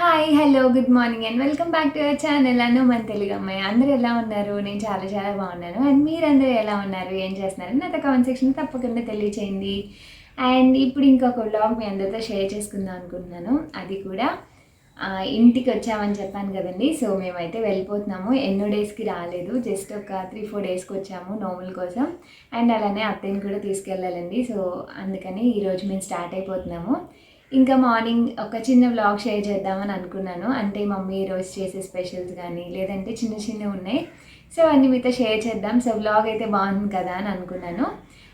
Hi hello good morning and welcome back to our channel Anu మన తెలుగు అమ్మాయి అందరూ ఎలా ఉన్నారు? నేను చాలా చాలా బాగున్నాను. అండ్ మీరందరూ ఎలా ఉన్నారు? ఏం చేస్తున్నారు? నాతో కామెంట్ సెక్షన్ తప్పకుండా తెలియచేయండి. అండ్ ఇప్పుడు ఇంకొక బ్లాగ్ మీ అందరితో షేర్ చేసుకుందాం అనుకుంటున్నాను. అది కూడా ఇంటికి వచ్చామని చెప్పాను కదండి. సో మేమైతే వెళ్ళిపోతున్నాము. ఎన్నో డేస్కి రాలేదు. జస్ట్ ఒక త్రీ ఫోర్ డేస్కి వచ్చాము నోముల కోసం. అండ్ అలానే అత్తయ్యని కూడా తీసుకెళ్ళాలండి. సో అందుకని ఈరోజు మేము స్టార్ట్ అయిపోతున్నాము. ఇంకా మార్నింగ్ ఒక చిన్న వ్లాగ్ షేర్ చేద్దామని అనుకున్నాను. అంటే మమ్మీ రోజు చేసే స్పెషల్స్ కానీ లేదంటే చిన్న చిన్నవి ఉన్నాయి. సో అన్ని మీతో షేర్ చేద్దాం. సో వ్లాగ్ అయితే బాగుంది కదా అని అనుకున్నాను.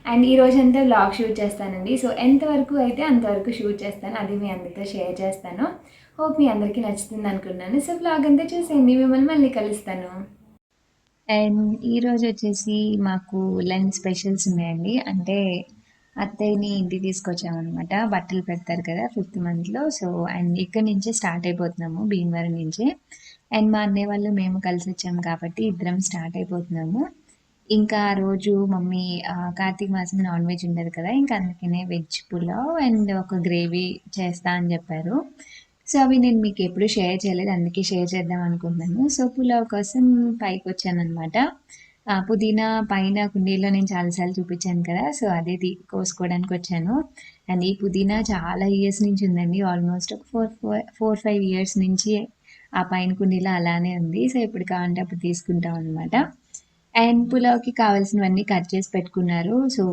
అండ్ ఈ రోజంతా అంతా వ్లాగ్ షూట్ చేస్తానండి. సో ఎంతవరకు అయితే అంతవరకు షూట్ చేస్తాను అది మీ అందరితో షేర్ చేస్తాను. హోప్ మీ అందరికీ నచ్చుతుంది అనుకున్నాను. సో వ్లాగ్ అంతా చూసేయండి. మిమ్మల్ని మళ్ళీ కలుస్తాను. అండ్ ఈరోజు వచ్చేసి మాకు లంచ్ స్పెషల్స్ ఉన్నాయండి. అంటే అత్తయ్యని ఇంటికి తీసుకొచ్చామన్నమాట. బట్టలు పెడతారు కదా ఫిఫ్త్ మంత్లో సో అండ్ ఇక్కడ నుంచే స్టార్ట్ అయిపోతున్నాము భీమవరం నుంచే. అండ్ మా అన్నయ్య వాళ్ళు మేము కలిసి వచ్చాము కాబట్టి ఇద్దరం స్టార్ట్ అయిపోతున్నాము. ఇంకా రోజు మమ్మీ కార్తీక మాసం నాన్ వెజ్ ఉండదు కదా ఇంకా అందుకనే వెజ్ పులావ్ అండ్ ఒక గ్రేవీ చేస్తా అని చెప్పారు. సో అవి నేను మీకు ఎప్పుడు షేర్ చేయలేదు అందుకే షేర్ చేద్దాం అనుకుంటున్నాను. సో పులావ్ కోసం పైకి వచ్చాను అనమాట పుదీనా పైన కుండీలో నేను చాలాసార్లు చూపించాను కదా సో అదే తీ కోసుకోవడానికి వచ్చాను. అండ్ ఈ పుదీనా చాలా ఇయర్స్ నుంచి ఉందండి ఆల్మోస్ట్ ఒక four four four five years నుంచి ఆ పైన కుండీలో అలానే ఉంది. సో ఎప్పుడు కావాలంటే అప్పుడు తీసుకుంటాం అనమాట అండ్ పులావ్కి కావాల్సినవన్నీ కట్ చేసి పెట్టుకున్నారు. సో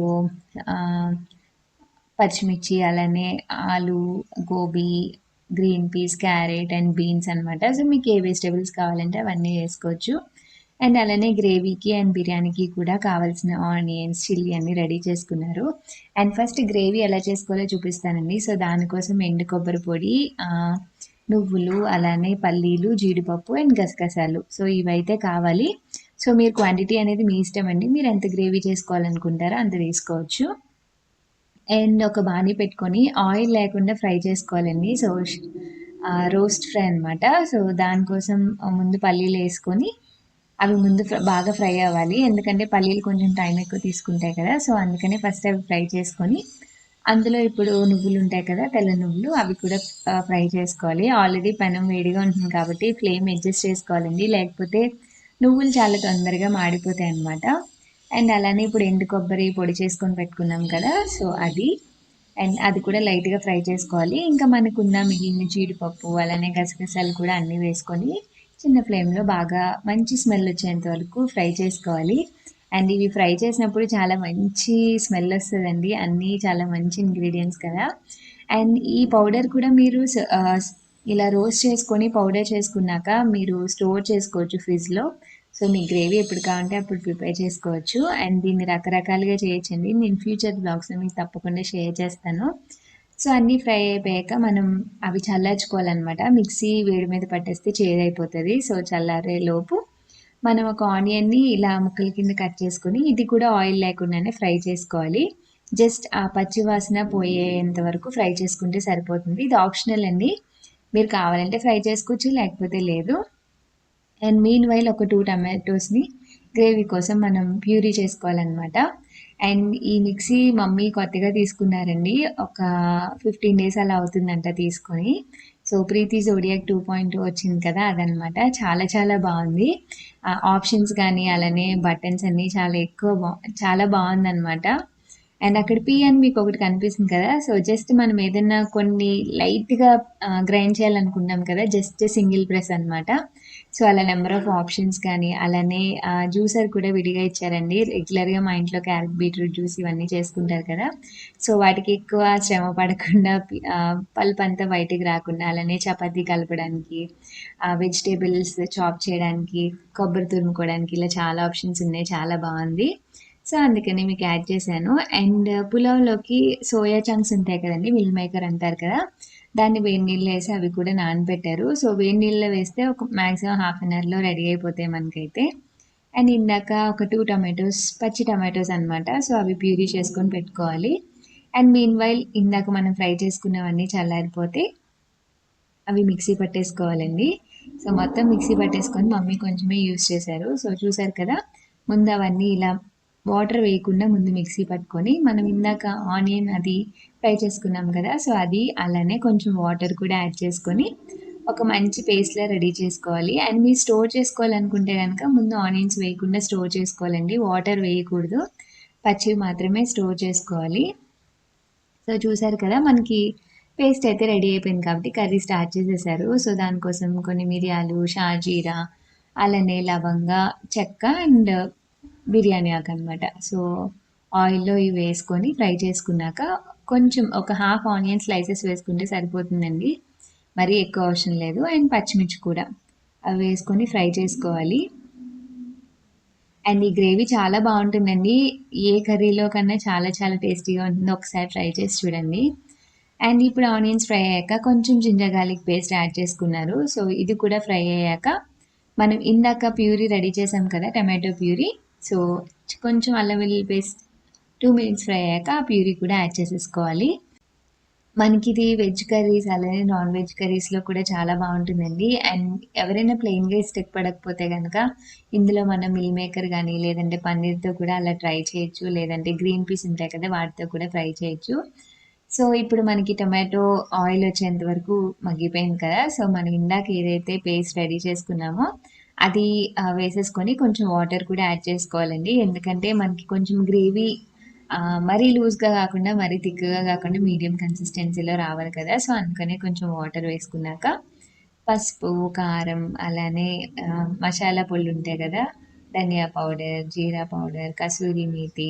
పచ్చిమిర్చి అలానే aloo gobi green peas carrot and beans అనమాట సో మీకు ఏ వెజిటేబుల్స్ కావాలంటే అవన్నీ వేసుకోవచ్చు. అండ్ అలానే గ్రేవీకి అండ్ బిర్యానీకి కూడా కావాల్సిన ఆనియన్స్ చిల్లీ అన్ని రెడీ చేసుకున్నారు. అండ్ ఫస్ట్ గ్రేవీ ఎలా చేసుకోవాలో చూపిస్తానండి. సో దానికోసం ఎండు కొబ్బరి పొడి నువ్వులు అలానే పల్లీలు జీడిపప్పు అండ్ గసగసాలు. సో ఇవైతే కావాలి. సో మీరు క్వాంటిటీ అనేది మీ ఇష్టం అండి. మీరు ఎంత గ్రేవీ చేసుకోవాలనుకుంటారో అంత తీసుకోవచ్చు. అండ్ ఒక బాణీ పెట్టుకొని ఆయిల్ లేకుండా ఫ్రై చేసుకోవాలండి. సో రోస్ట్ ఫ్రై అనమాట సో దానికోసం ముందు పల్లీలు వేసుకొని అవి ముందు బాగా ఫ్రై అవ్వాలి. ఎందుకంటే పల్లీలు కొంచెం టైం ఎక్కువ తీసుకుంటాయి కదా. సో అందుకనే ఫస్ట్ అవి ఫ్రై చేసుకొని అందులో ఇప్పుడు నువ్వులు ఉంటాయి కదా తెల్ల నువ్వులు అవి కూడా ఫ్రై చేసుకోవాలి. ఆల్రెడీ పెనం వేడిగా ఉంటుంది కాబట్టి ఫ్లేమ్ అడ్జస్ట్ చేసుకోవాలండి. లేకపోతే నువ్వులు చాలా తొందరగా మాడిపోతాయి అన్నమాట. అండ్ అలానే ఇప్పుడు ఎండు కొబ్బరి పొడి చేసుకొని పెట్టుకున్నాం కదా సో అది. అండ్ అది కూడా లైట్గా ఫ్రై చేసుకోవాలి. ఇంకా మనకున్న మిగిలిన జీడిపప్పు అలానే గసగసాలు కూడా అన్నీ వేసుకొని చిన్న ఫ్లేమ్లో బాగా మంచి స్మెల్ వచ్చేంత వరకు ఫ్రై చేసుకోవాలి. అండ్ ఇవి ఫ్రై చేసినప్పుడు చాలా మంచి స్మెల్ వస్తుందండి. అన్నీ చాలా మంచి ఇంగ్రీడియంట్స్ కదా. అండ్ ఈ పౌడర్ కూడా మీరు ఇలా రోస్ట్ చేసుకొని పౌడర్ చేసుకున్నాక మీరు స్టోర్ చేసుకోవచ్చు ఫ్రిడ్జ్లో. సో మీ గ్రేవీ ఎప్పుడు కావాలంటే అప్పుడు ప్రిపేర్ చేసుకోవచ్చు. అండ్ దీన్ని రకరకాలుగా చేయొచ్చండి. నేను ఫ్యూచర్ బ్లాగ్స్లో మీకు తప్పకుండా షేర్ చేస్తాను. సో అన్నీ ఫ్రై అయిపోయాక మనం అవి చల్లార్చుకోవాలన్నమాట. మిక్సీ వేడి మీద పట్టేస్తే చేదైపోతుంది. సో చల్లారే లోపు మనం ఒక ఆనియన్ని ఇలా ముక్కల కింద కట్ చేసుకుని ఇది కూడా ఆయిల్ లేకుండానే ఫ్రై చేసుకోవాలి. జస్ట్ ఆ పచ్చి వాసన పోయేంత వరకు ఫ్రై చేసుకుంటే సరిపోతుంది. ఇది ఆప్షనల్ అండి. మీరు కావాలంటే ఫ్రై చేసుకోవచ్చు లేకపోతే లేదు. అండ్ మీన్ వైల్ ఒక టూ టమాటోస్ని గ్రేవీ కోసం మనం ప్యూరీ చేసుకోవాలన్నమాట. అండ్ ఈ మిక్సీ మమ్మీ కొత్తగా తీసుకున్నారండి. ఒక ఫిఫ్టీన్ డేస్ అలా అవుతుందంట తీసుకొని. So Preethi zodiac two point two వచ్చింది కదా అదనమాట. చాలా చాలా బాగుంది. ఆప్షన్స్ కానీ అలానే బటన్స్ అన్నీ చాలా ఎక్కువ బా చాలా బాగుందనమాట. అండ్ అక్కడ పీ అని మీకు ఒకటి కనిపిస్తుంది కదా. సో జస్ట్ మనం ఏదైనా కొన్ని లైట్గా గ్రైండ్ చేయాలనుకుంటాం కదా జస్ట్ సింగిల్ ప్రెస్ అనమాట సో అలా నెంబర్ ఆఫ్ ఆప్షన్స్ కానీ అలానే జ్యూసర్ కూడా విడిగా ఇచ్చారండి. రెగ్యులర్గా మా ఇంట్లో క్యారెట్ బీట్రూట్ జ్యూస్ ఇవన్నీ చేసుకుంటారు కదా. సో వాటికి ఎక్కువ శ్రమ పడకుండా పల్ప్ అంతా బయటికి రాకుండా అలానే చపాతీ కలపడానికి వెజిటేబుల్స్ చాప్ చేయడానికి కొబ్బరి తురుముకోవడానికి ఇలా చాలా ఆప్షన్స్ ఉన్నాయి. చాలా బాగుంది. సో అందుకని మీకు యాడ్ చేశాను. అండ్ పులావ్లోకి సోయా చంక్స్ ఉంటాయి కదండి మిల్ మేకర్ అంటారు కదా. దాన్ని వేడి నీళ్ళు వేసి అవి కూడా నానబెట్టారు. సో వేడి నీళ్ళలో వేస్తే ఒక మ్యాక్సిమం హాఫ్ అన్ అవర్లో రెడీ అయిపోతాయి మనకైతే. అండ్ ఇందాక ఒక టూ టమాటోస్ పచ్చి టమాటోస్ అన్నమాట. సో అవి ప్యూరీ చేసుకొని పెట్టుకోవాలి. అండ్ మీన్ వైల్ ఇందాక మనం ఫ్రై చేసుకున్నవన్నీ చల్లారిపోతే అవి మిక్సీ పట్టేసుకోవాలండి. సో మొత్తం మిక్సీ పట్టేసుకొని మమ్మీ కొంచెమే యూస్ చేశారు. సో చూసారు కదా ముందు అవన్నీ ఇలా వాటర్ వేయకుండా ముందు మిక్సీ పట్టుకొని మనం ఇందాక ఆనియన్ అది ఫ్రై చేసుకున్నాం కదా సో అది అలానే కొంచెం వాటర్ కూడా యాడ్ చేసుకొని ఒక మంచి పేస్ట్‌లా రెడీ చేసుకోవాలి. అండ్ మీరు స్టోర్ చేసుకోవాలనుకుంటే కనుక ముందు ఆనియన్స్ వేయకుండా స్టోర్ చేసుకోవాలండి. వాటర్ వేయకూడదు. పచ్చివి మాత్రమే స్టోర్ చేసుకోవాలి. సో చూసారు కదా మనకి పేస్ట్ అయితే రెడీ అయిపోయింది కాబట్టి కర్రీ స్టార్ట్ చేసేసారు. సో దానికోసం కొన్ని మిరియాలు, షాజీరా, అలానే లవంగ, చెక్క అండ్ బిర్యానీ ఆకు అనమాట. సో ఆయిల్‌లో ఇవి వేసుకొని ఫ్రై చేసుకున్నాక కొంచెం ఒక హాఫ్ ఆనియన్ స్లైసెస్ వేసుకుంటే సరిపోతుందండి. మరీ ఎక్కువ అవసరం లేదు. అండ్ పచ్చిమిర్చి కూడా అవి వేసుకొని ఫ్రై చేసుకోవాలి. అండ్ ఈ గ్రేవీ చాలా బాగుంటుందండి. ఏ కర్రీలో కన్నా చాలా చాలా టేస్టీగా ఉంటుంది. ఒకసారి ట్రై చేసి చూడండి. అండ్ ఇప్పుడు ఆనియన్స్ ఫ్రై అయ్యాక కొంచెం జింజర్ గార్లిక్ పేస్ట్ యాడ్ చేసుకున్నారు. సో ఇది కూడా ఫ్రై అయ్యాక మనం ఇందాక ప్యూరీ రెడీ చేసాం కదా టమాటో ప్యూరీ. సో కొంచెం అల్లం వెల్లుల్లి పేస్ట్ టూ మినిట్స్ ఫ్రై అయ్యాక ఆ ప్యూరీ కూడా యాడ్ చేసేసుకోవాలి. మనకి ఇది వెజ్ కర్రీస్ అలానే నాన్ వెజ్ కర్రీస్‌లో కూడా చాలా బాగుంటుందండి. అండ్ ఎవరైనా ప్లెయిన్‌గా ఇష్టపడకపోతే కనుక ఇందులో మనం మిల్ మేకర్ కానీ లేదంటే పన్నీర్‌తో కూడా అలా ట్రై చేయొచ్చు. లేదంటే గ్రీన్ పీస్ ఉంటాయి కదా! వాటితో కూడా ఫ్రై చేయొచ్చు. సో ఇప్పుడు మనకి టొమాటో ఆయిల్ వచ్చేంత వరకు మగ్గిపోయింది కదా! సో మనం ఇందాక ఏదైతే పేస్ట్ రెడీ చేసుకున్నామో అది వేసేసుకొని కొంచెం వాటర్ కూడా యాడ్ చేసుకోవాలండి. ఎందుకంటే మనకి కొంచెం గ్రేవీ మరీ లూజ్‌గా కాకుండా, మరీ థిక్‌గా కాకుండా మీడియం కన్సిస్టెన్సీలో రావాలి కదా! సో అందుకనే కొంచెం వాటర్ వేసుకున్నాక పసుపు, కారం అలానే మసాలా పొళ్ళు ఉంటాయి కదా! ధనియా పౌడర్, జీరా పౌడర్, కసూరి మేతి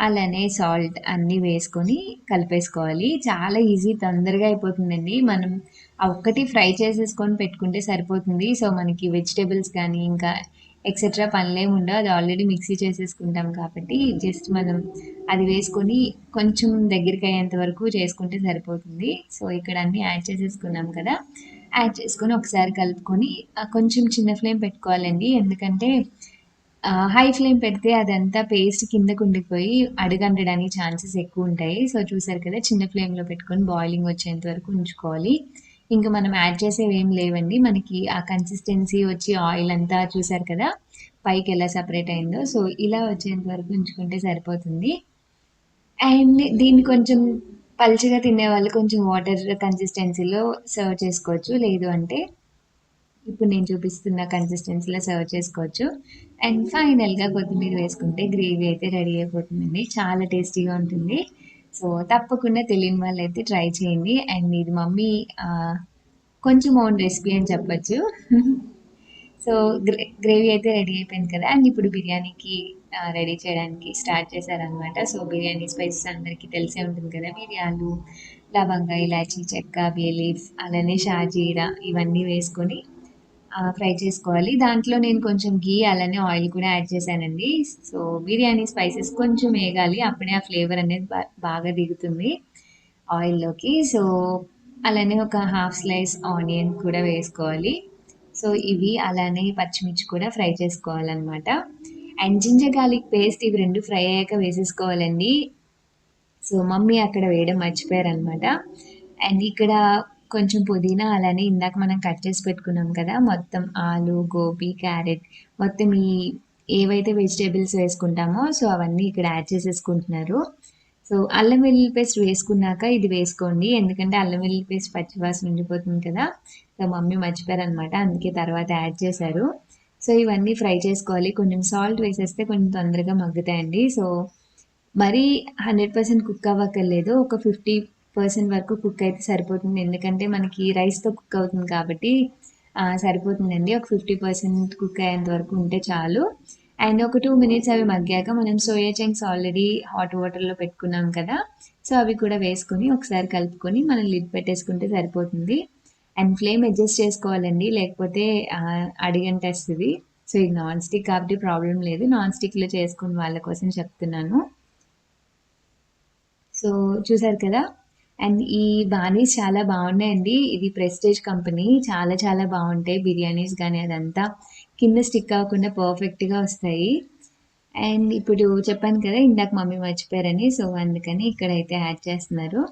అలానే సాల్ట్ అన్నీ వేసుకొని కలిపేసుకోవాలి. చాలా ఈజీ తొందరగా అయిపోతుందండి. మనం ఆ ఒక్కటి ఫ్రై చేసేసుకొని పెట్టుకుంటే సరిపోతుంది. సో మనకి వెజిటేబుల్స్ కానీ ఇంకా ఎక్సెట్రా పనులేమి ఉండవు. అది ఆల్రెడీ మిక్సీ చేసేసుకుంటాం కాబట్టి జస్ట్ మనం అది వేసుకొని కొంచెం దగ్గరికి అయ్యేంత వరకు చేసుకుంటే సరిపోతుంది. సో ఇక్కడ అన్నీ యాడ్ చేసేసుకున్నాం కదా! యాడ్ చేసుకొని ఒకసారి కలుపుకొని కొంచెం చిన్న ఫ్లేమ్ పెట్టుకోవాలండి. ఎందుకంటే ఆహ్, హై ఫ్లేమ్ పెడితే అదంతా పేస్ట్ కిందకు ఉండిపోయి అడుగంటడానికి ఛాన్సెస్ ఎక్కువుంటాయి. సో చూసారు కదా! చిన్న ఫ్లేమ్‌లో పెట్టుకొని బాయిలింగ్ వచ్చేంత వరకు ఉంచుకోవాలి. ఇంక మనం యాడ్ చేసేవి ఏమి లేవండి. మనకి ఆ కన్సిస్టెన్సీ వచ్చి ఆయిల్ అంతా చూసారు కదా! పైకి ఎలా సెపరేట్ అయిందో. సో ఇలా వచ్చేంత వరకు ఉంచుకుంటే సరిపోతుంది. అండ్ దీన్ని కొంచెం పల్చగా తినేవాళ్ళు కొంచెం వాటర్ కన్సిస్టెన్సీలో సర్వ్ చేసుకోవచ్చు. లేదు అంటే ఇప్పుడు నేను చూపిస్తున్న కన్సిస్టెన్సీలో సర్వ్ చేసుకోవచ్చు. అండ్ ఫైనల్‌గా కొత్తిమీర వేసుకుంటే గ్రేవీ అయితే రెడీ అయిపోతుందండి. చాలా టేస్టీగా ఉంటుంది. సో తప్పకుండా తెలియని వాళ్ళైతే ట్రై చేయండి. అండ్ ఇది మమ్మీ కొంచెం ఓన్ రెసిపీ అని చెప్పొచ్చు. సో గ్రే గ్రేవీ అయితే రెడీ అయిపోయింది కదా! అండ్ ఇప్పుడు బిర్యానీకి రెడీ చేయడానికి స్టార్ట్ చేశారనమాట. సో బిర్యానీ స్పైసెస్ అందరికీ తెలిసే ఉంటుంది కదా! మిరియాలు, లవంగ, ఇలాచీ, చెక్క, బే అలానే షాజీరా ఇవన్నీ వేసుకొని ఫ్రై చేసుకోవాలి. దాంట్లో నేను కొంచెం ఘీ అలానే ఆయిల్ కూడా యాడ్ చేశానండి. సో బిర్యానీ స్పైసెస్ కొంచెం వేగాలి అప్పుడే ఆ ఫ్లేవర్ అనేది బాగా దిగుతుంది ఆయిల్‌లోకి. సో అలానే ఒక హాఫ్ స్లైస్ ఆనియన్ కూడా వేసుకోవాలి. సో ఇవి అలానే పచ్చిమిర్చి కూడా ఫ్రై చేసుకోవాలనమాట. అండ్ జింజర్ గార్లిక్ పేస్ట్ ఇవి రెండు ఫ్రై అయ్యాక వేసేసుకోవాలండి. సో మమ్మీ అక్కడ వేయడం మర్చిపోయారనమాట. అండ్ ఇక్కడ కొంచెం పుదీనా అలానే ఇందాక మనం కట్ చేసి పెట్టుకున్నాం కదా! మొత్తం ఆలు, గోబీ, క్యారెట్ మొత్తం ఈ ఏవైతే వెజిటేబుల్స్ వేసుకుంటామో సో అవన్నీ ఇక్కడ యాడ్ చేసేసుకుంటున్నారు. సో అల్లం వెల్లుల్లి పేస్ట్ వేసుకున్నాక ఇది వేసుకోండి. ఎందుకంటే అల్లం వెల్లుల్లి పేస్ట్ పచ్చివాసన ఉండిపోతుంది కదా! సో మమ్మీ మర్చిపోయారనమాట. అందుకే తర్వాత యాడ్ చేశారు. సో ఇవన్నీ ఫ్రై చేసుకోవాలి. కొంచెం సాల్ట్ వేసేస్తే కొంచెం తొందరగా మగ్గుతాయండి. సో మరీ 100% కుక్ అవ్వక్కర్లేదు. ఒక ఫిఫ్టీ 50% వరకు కుక్ అయితే సరిపోతుంది. ఎందుకంటే మనకి రైస్‌తో కుక్ అవుతుంది కాబట్టి సరిపోతుందండి. ఒక 50% కుక్ అయ్యేంత వరకు ఉంటే చాలు. అండ్ ఒక టూ మినిట్స్ అవి మగ్గాక మనం సోయా చంక్స్ ఆల్రెడీ హాట్ వాటర్‌లో పెట్టుకున్నాం కదా! సో అవి కూడా వేసుకొని ఒకసారి కలుపుకొని మనం లిడ్ పెట్టేసుకుంటే సరిపోతుంది. అండ్ ఫ్లేమ్ అడ్జస్ట్ చేసుకోవాలండి. లేకపోతే అడిగంటేస్తుంది సో ఇది నాన్ స్టిక్ కాబట్టి ప్రాబ్లం లేదు. నాన్ స్టిక్‌లో చేసుకుని వాళ్ళ కోసం చెప్తున్నాను. సో చూసారు కదా! అండ్ ఈ బానీస్ చాలా బాగున్నాయండి. ఇది ప్రెస్టేజ్ కంపెనీ. చాలా చాలా బాగుంటాయి. బిర్యానీస్ కానీ అదంతా కింద స్టిక్ అవ్వకుండా పర్ఫెక్ట్‌గా వస్తాయి. అండ్ ఇప్పుడు చెప్పాను కదా! ఇందాక మమ్మీ మర్చిపోయారని. సో అందుకని ఇక్కడైతే యాడ్ చేస్తున్నారు.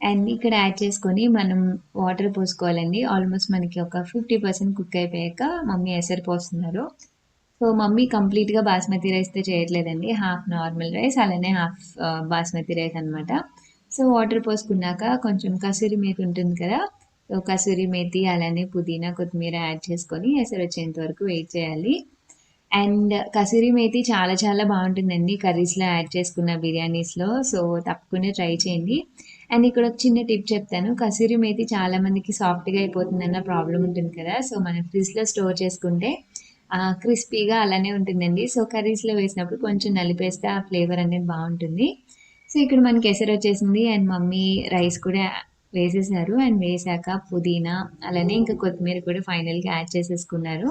అండ్ ఇక్కడ యాడ్ చేసుకొని మనం వాటర్ పోసుకోవాలండి. ఆల్మోస్ట్ మనకి ఒక 50% కుక్ అయిపోయాక మమ్మీ ఎసరు పోస్తున్నారు. సో మమ్మీ కంప్లీట్‌గా బాస్మతి రైస్‌తో చేయట్లేదండి. హాఫ్ నార్మల్ రైస్ అలానే హాఫ్ uh, బాస్మతి రైస్ అనమాట. సో వాటర్ పోసుకున్నాక కొంచెం కసూరి మేతి ఉంటుంది కదా! సో కసూరి మేతి అలానే పుదీనా కొత్తిమీర యాడ్ చేసుకొని ఎసరు వచ్చేంత వరకు వెయిట్ చేయాలి. అండ్ కసూరి మేతి చాలా చాలా బాగుంటుందండి కర్రీస్లో యాడ్ చేసుకున్న బిర్యానీస్లో సో తప్పకుండా ట్రై చేయండి. అండ్ ఇక్కడ ఒక చిన్న టిప్ చెప్తాను కసూరి మేతి చాలా మందికి సాఫ్ట్గా అయిపోతుందన్న ప్రాబ్లం ఉంటుంది కదా సో మనం ఫ్రిడ్జ్లో స్టోర్ చేసుకుంటే క్రిస్పీగా అలానే ఉంటుందండి. సో కర్రీస్లో వేసినప్పుడు కొంచెం నలిపేస్తే ఆ ఫ్లేవర్ అనేది బాగుంటుంది. సో ఇక్కడ మనకి ఎసరు వచ్చేసింది అండ్ మమ్మీ రైస్ కూడా వేసేసారు అండ్ వేసాక పుదీనా అలానే ఇంకా కొత్తిమీర కూడా ఫైనల్గా యాడ్ చేసేసుకున్నారు.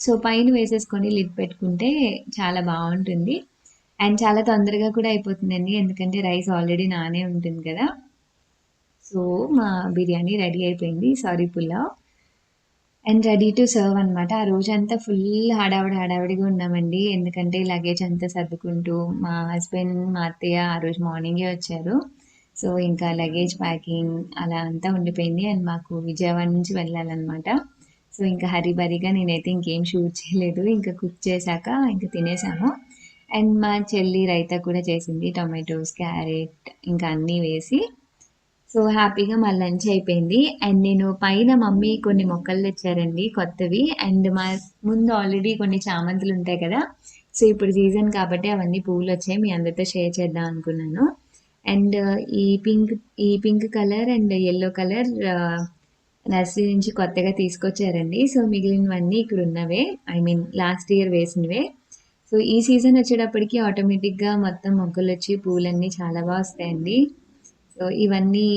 సో పైన వేసేసుకొని లిడ్ పెట్టుకుంటే చాలా బాగుంటుంది. అండ్ చాలా తొందరగా కూడా అయిపోతుందండి ఎందుకంటే రైస్ ఆల్రెడీ నానే ఉంటుంది కదా. సో మా బిర్యానీ రెడీ అయిపోయింది. Sorry pulao. And ready to serve అనమాట ఆ రోజంతా ఫుల్ హడావిడి హడావిడిగా ఉన్నామండి. ఎందుకంటే లగేజ్ అంతా సర్దుకుంటూ మా హస్బెండ్ మా అత్తయ్య ఆ రోజు మార్నింగే వచ్చారు. సో ఇంకా లగేజ్ ప్యాకింగ్ అలా అంతా ఉండిపోయింది. అండ్ మాకు విజయవాడ నుంచి వెళ్ళాలన్నమాట. సో ఇంకా హరిబరిగా నేనైతే ఇంకేం షూట్ చేయలేదు. ఇంకా కుక్ చేశాక ఇంకా తినేసాము. అండ్ మా చెల్లి రైతా కూడా చేసింది. టొమాటోస్ క్యారెట్ ఇంకా అన్నీ వేసి సో హ్యాపీగా మా లంచ్ అయిపోయింది. అండ్ నేను పైన మమ్మీ కొన్ని మొక్కలు తెచ్చారండి కొత్తవి. అండ్ మా ముందు ఆల్రెడీ కొన్ని చామంతులు ఉంటాయి కదా. సో ఇప్పుడు సీజన్ కాబట్టి అవన్నీ పువ్వులు వచ్చాయి. మీ అందరితో షేర్ చేద్దాం అనుకున్నాను. అండ్ ఈ పింక్ ఈ pink colour and yellow colour nursery నుంచి కొత్తగా తీసుకొచ్చారండి. సో మిగిలినవన్నీ ఇక్కడ ఉన్నవే. ఐ మీన్ లాస్ట్ ఇయర్ వేసినవే. సో ఈ సీజన్ వచ్చేటప్పటికి ఆటోమేటిక్గా మొత్తం మొగ్గలు వచ్చి పూలన్నీ చాలా బాగా వస్తాయండి. సో ఇవన్నీ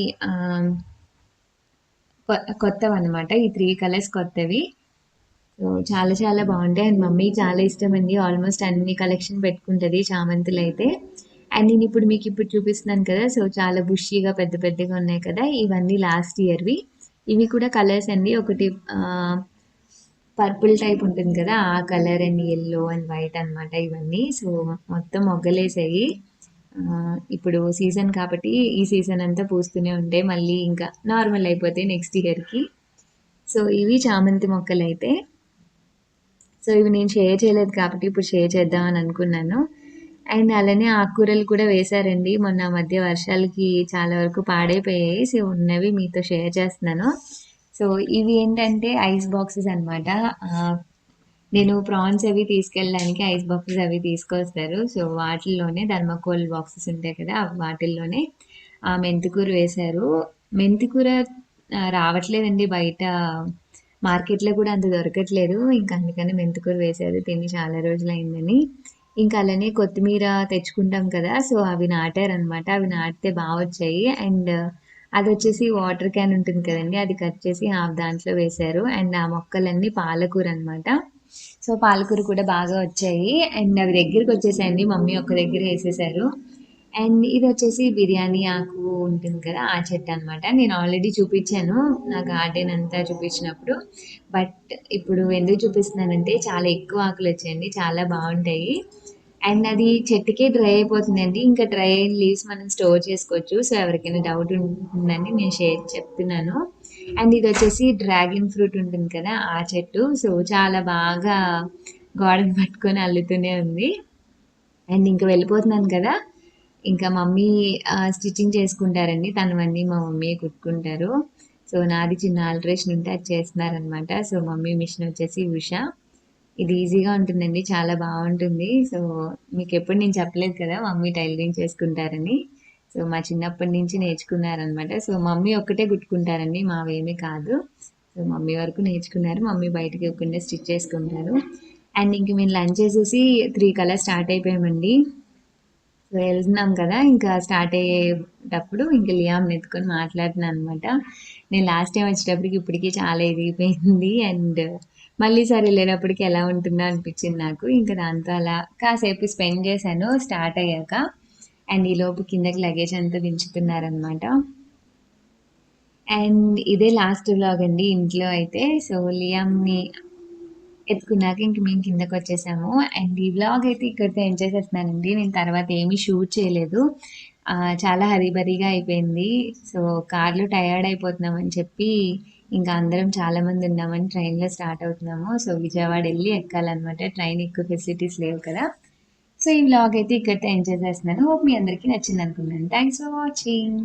కొత్తవి అనమాట ఈ త్రీ కలర్స్ కొత్తవి. సో చాలా చాలా బాగుంటాయి. అండ్ మమ్మీ చాలా ఇష్టం అండి ఆల్మోస్ట్ అన్ని కలెక్షన్ పెట్టుకుంటుంది చామంతులు అయితే అండ్ నేను ఇప్పుడు మీకు ఇప్పుడు చూపిస్తున్నాను కదా. సో చాలా బుషీగా పెద్ద పెద్దగా ఉన్నాయి కదా. ఇవన్నీ లాస్ట్ ఇయర్వి ఇవి కూడా కలర్స్ అండి. ఒకటి పర్పుల్ టైప్ ఉంటుంది కదా. ఆ colour and yellow and white అనమాట ఇవన్నీ. సో మొత్తం మొగ్గలేసాయి. ఇప్పుడు సీజన్ కాబట్టి ఈ సీజన్ అంతా పూస్తూనే ఉంటాయి మళ్ళీ ఇంకా నార్మల్ అయిపోతాయి నెక్స్ట్ ఇయర్కి. సో ఇవి చామంతి మొక్కలు అయితే సో ఇవి నేను షేర్ చేయలేదు కాబట్టి ఇప్పుడు షేర్ చేద్దామని అనుకున్నాను. అండ్ అలానే ఆకుకూరలు కూడా వేశారండి. మొన్న మధ్య వర్షాలకి చాలా వరకు పాడైపోయాయి. సో ఉన్నవి మీతో షేర్ చేస్తున్నాను. సో ఇవి ఏంటంటే ఐస్ బాక్సెస్ అనమాట నేను ప్రాన్స్ అవి తీసుకెళ్ళడానికి ఐస్ బాక్సెస్ అవి తీసుకొస్తారు. సో వాటిల్లోనే ధర్మకోల్ బాక్సెస్ ఉంటాయి కదా వాటిల్లోనే ఆ మెంతికూర వేశారు. మెంతికూర రావట్లేదండి బయట. మార్కెట్లో కూడా అంత దొరకట్లేదు. ఇంకా అందుకని మెంతికూర వేశారు తిని చాలా రోజులు అయిందని ఇంకా అలానే కొత్తిమీర తెచ్చుకుంటాం కదా సో అవి నాటారనమాట. అవి నాటితే బాగా వచ్చాయి. అండ్ అది వచ్చేసి వాటర్ క్యాన్ ఉంటుంది కదండి అది కట్ చేసి హాఫ్ దాంట్లో వేశారు. అండ్ ఆ మొక్కలన్నీ పాలకూర అనమాట సో పాలకూర కూడా బాగా వచ్చాయి. అండ్ అవి దగ్గరికి వచ్చేసాయండి. మమ్మీ ఒక దగ్గర వేసేసారు. అండ్ ఇది వచ్చేసి బిర్యానీ ఆకు ఉంటుంది కదా ఆ చెట్టు అనమాట నేను ఆల్రెడీ చూపించాను. నా గార్డెన్ అంతా చూపించినప్పుడు. బట్ ఇప్పుడు ఎందుకు చూపిస్తున్నానంటే చాలా ఎక్కువ ఆకులు వచ్చాయండి. చాలా బాగుంటాయి. అండ్ అది చెట్టుకే డ్రై అయిపోతుందండి. ఇంకా డ్రై అయిన లీవ్స్ మనం స్టోర్ చేసుకోవచ్చు. సో ఎవరికైనా డౌట్ ఉంటుందని నేను షేర్ చెప్తున్నాను. అండ్ ఇది వచ్చేసి డ్రాగన్ ఫ్రూట్ ఉంటుంది కదా ఆ చెట్టు. సో చాలా బాగా గోడను పట్టుకొని అల్లుతూనే ఉంది. అండ్ ఇంకా వెళ్ళిపోతున్నాను కదా. ఇంకా మమ్మీ స్టిచ్చింగ్ చేసుకుంటారండి. తనవన్నీ మా మమ్మీ కుట్టుకుంటారు. సో నాది చిన్న ఆల్టరేషన్ ఉంటే అది చేస్తున్నారనమాట. సో మమ్మీ మిషన్ వచ్చేసి ఉషా. ఇది ఈజీగా ఉంటుందండి. చాలా బాగుంటుంది. సో మీకు ఎప్పుడు నేను చెప్పలేదు కదా మమ్మీ టైలరింగ్ చేసుకుంటారని. సో మా చిన్నప్పటి నుంచి నేర్చుకున్నారనమాట సో మమ్మీ ఒక్కటే కుట్టుకుంటారండి మావేమీ కాదు. సో మమ్మీ వరకు నేర్చుకున్నారు మమ్మీ బయటకి ఇవ్వకుండా స్టిచ్ చేసుకుంటారు. అండ్ ఇంక మేము లంచ్ చేసేసి త్రీ కలర్ స్టార్ట్ అయిపోయామండి. సో వెళ్తున్నాం కదా ఇంకా స్టార్ట్ అయ్యేటప్పుడు ఇంకా లియామ్ ఎత్తుకొని మాట్లాడుతున్నాను అనమాట నేను లాస్ట్ టైం వచ్చేటప్పటికి ఇప్పటికీ చాలా ఎదిగిపోయింది. అండ్ మళ్ళీ సరే వెళ్ళేటప్పటికి ఎలా ఉంటుందో అనిపించింది నాకు. ఇంకా దాంతో అలా కాసేపు స్పెండ్ చేశాను స్టార్ట్ అయ్యాక. అండ్ ఈ లోపు కిందకి లగేజ్ అంతా దించుతున్నారనమాట అండ్ ఇదే లాస్ట్ వ్లాగ్ అండి ఇంట్లో అయితే. సో లియామ్ని ఎత్తుకున్నాక ఇంక మేము కిందకు వచ్చేసాము. అండ్ ఈ వ్లాగ్ అయితే ఇక్కడితో ఎంజాయ్ చేసేస్తున్నానండి. నేను తర్వాత ఏమీ షూట్ చేయలేదు. చాలా హరీబరీగా అయిపోయింది. సో కార్లో టయర్డ్ అయిపోతున్నామని చెప్పి ఇంకా అందరం చాలామంది ఉన్నామని ట్రైన్లో స్టార్ట్ అవుతున్నాము. సో విజయవాడ వెళ్ళి ఎక్కాలన్నమాట. ట్రైన్ ఎక్కువ ఫెసిలిటీస్ లేవు కదా. సో ఈ బ్లాగ్ అయితే ఇక్కడితో ఎంజాయ్ చేస్తున్నాను హోప్ మీ అందరికీ నచ్చింది అనుకున్నాను థ్యాంక్స్ ఫర్ వాచింగ్